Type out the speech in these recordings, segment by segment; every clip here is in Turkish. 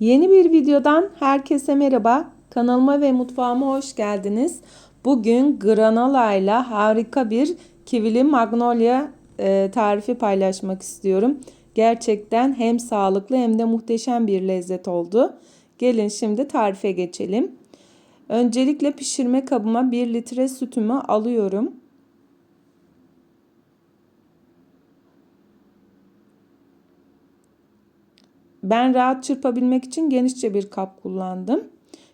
Yeni bir videodan herkese merhaba. Kanalıma ve mutfağıma hoş geldiniz. Bugün granola ile harika bir kivili magnolia e, tarifi paylaşmak istiyorum. Gerçekten hem sağlıklı hem de muhteşem bir lezzet oldu. Gelin şimdi tarife geçelim. Öncelikle pişirme kabıma 1 litre sütümü alıyorum. Ben rahat çırpabilmek için genişçe bir kap kullandım.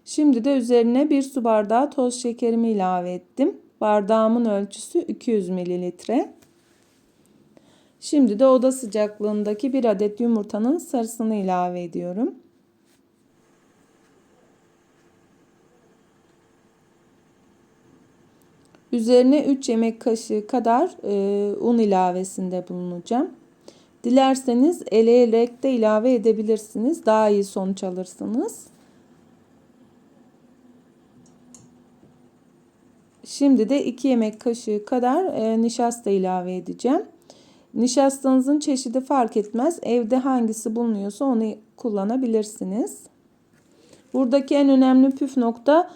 Şimdi de üzerine bir su bardağı toz şekerimi ilave ettim. Bardağımın ölçüsü 200 mililitre. Şimdi de oda sıcaklığındaki bir adet yumurtanın sarısını ilave ediyorum. Üzerine 3 yemek kaşığı kadar e, un ilavesinde bulunacağım. Dilerseniz eleyerek de ilave edebilirsiniz. Daha iyi sonuç alırsınız. Şimdi de 2 yemek kaşığı kadar e, nişasta ilave edeceğim. Nişastanızın çeşidi fark etmez. Evde hangisi bulunuyorsa onu kullanabilirsiniz. Buradaki en önemli püf nokta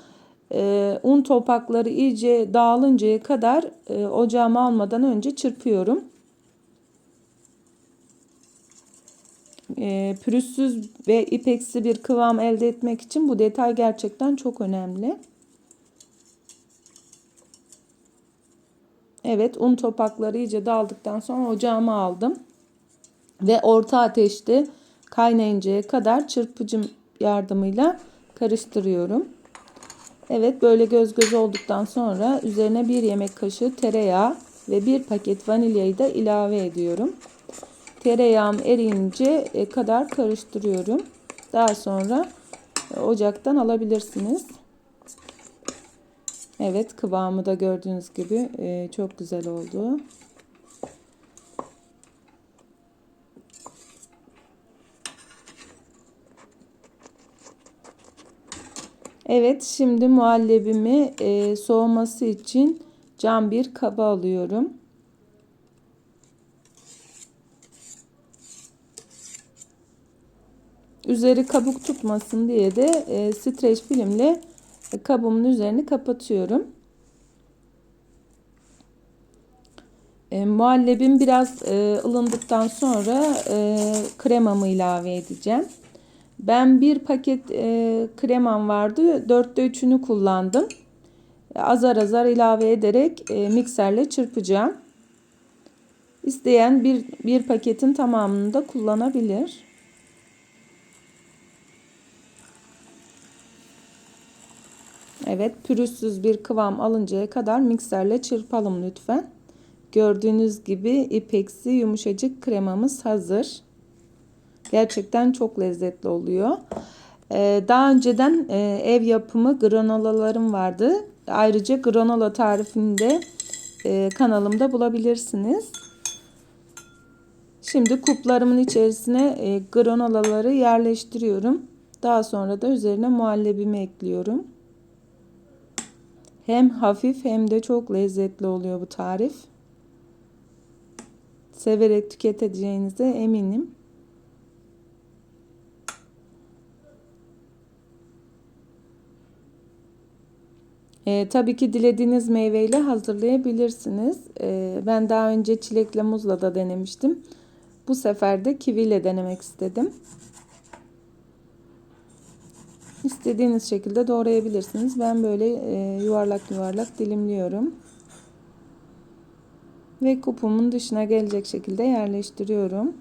e, un topakları iyice dağılıncaya kadar e, ocağıma almadan önce çırpıyorum. E, pürüzsüz ve ipeksi bir kıvam elde etmek için bu detay gerçekten çok önemli. Evet un topakları iyice dağıldıktan sonra ocağıma aldım. Ve orta ateşte kaynayıncaya kadar çırpıcım yardımıyla karıştırıyorum. Evet böyle göz göz olduktan sonra üzerine bir yemek kaşığı tereyağı ve bir paket vanilyayı da ilave ediyorum. Tereyağım eriyince kadar karıştırıyorum. Daha sonra ocaktan alabilirsiniz. Evet kıvamı da gördüğünüz gibi çok güzel oldu. Evet şimdi muhallebimi e, soğuması için cam bir kaba alıyorum. Üzeri kabuk tutmasın diye de e, streç filmle kabımın üzerini kapatıyorum. E, muhallebim biraz e, ılındıktan sonra e, kremamı ilave edeceğim. Ben bir paket e, kremam vardı. Dörtte üçünü kullandım. Azar azar ilave ederek e, mikserle çırpacağım. İsteyen bir, bir paketin tamamını da kullanabilir. Evet pürüzsüz bir kıvam alıncaya kadar mikserle çırpalım lütfen. Gördüğünüz gibi ipeksi yumuşacık kremamız hazır. Gerçekten çok lezzetli oluyor. Ee, daha önceden e, ev yapımı granolalarım vardı. Ayrıca granola tarifini de e, kanalımda bulabilirsiniz. Şimdi kuplarımın içerisine e, granolaları yerleştiriyorum. Daha sonra da üzerine muhallebimi ekliyorum. Hem hafif hem de çok lezzetli oluyor bu tarif. Severek tüketeceğinize eminim. E, tabii ki dilediğiniz meyveyle hazırlayabilirsiniz. E, ben daha önce çilekle muzla da denemiştim. Bu sefer de kiviyle denemek istedim. İstediğiniz şekilde doğrayabilirsiniz. Ben böyle e, yuvarlak yuvarlak dilimliyorum. Ve kupumun dışına gelecek şekilde yerleştiriyorum.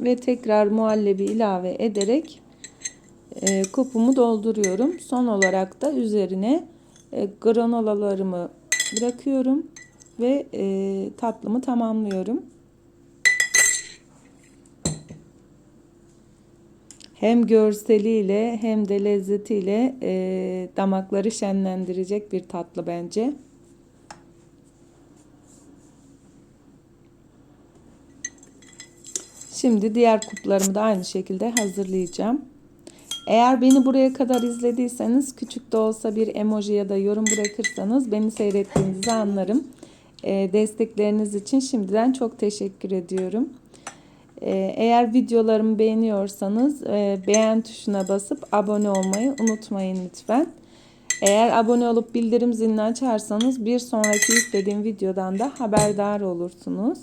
Ve tekrar muhallebi ilave ederek e, kupumu dolduruyorum. Son olarak da üzerine e, granolalarımı bırakıyorum ve e, tatlımı tamamlıyorum. Hem görseliyle hem de lezzetiyle e, damakları şenlendirecek bir tatlı bence. Şimdi diğer kuplarımı da aynı şekilde hazırlayacağım. Eğer beni buraya kadar izlediyseniz küçük de olsa bir emoji ya da yorum bırakırsanız beni seyrettiğinizi anlarım. E, destekleriniz için şimdiden çok teşekkür ediyorum. E, eğer videolarımı beğeniyorsanız e, beğen tuşuna basıp abone olmayı unutmayın lütfen. Eğer abone olup bildirim zilini açarsanız bir sonraki yüklediğim videodan da haberdar olursunuz.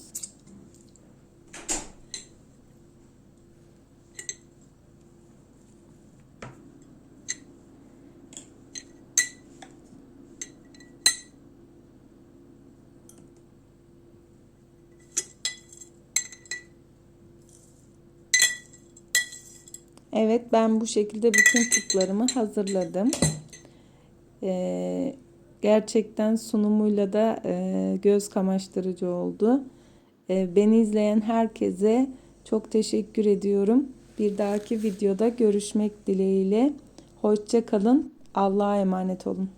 Evet ben bu şekilde bütün tuplarımı hazırladım. Ee, gerçekten sunumuyla da e, göz kamaştırıcı oldu. Ee, beni izleyen herkese çok teşekkür ediyorum. Bir dahaki videoda görüşmek dileğiyle. Hoşça kalın. Allah'a emanet olun.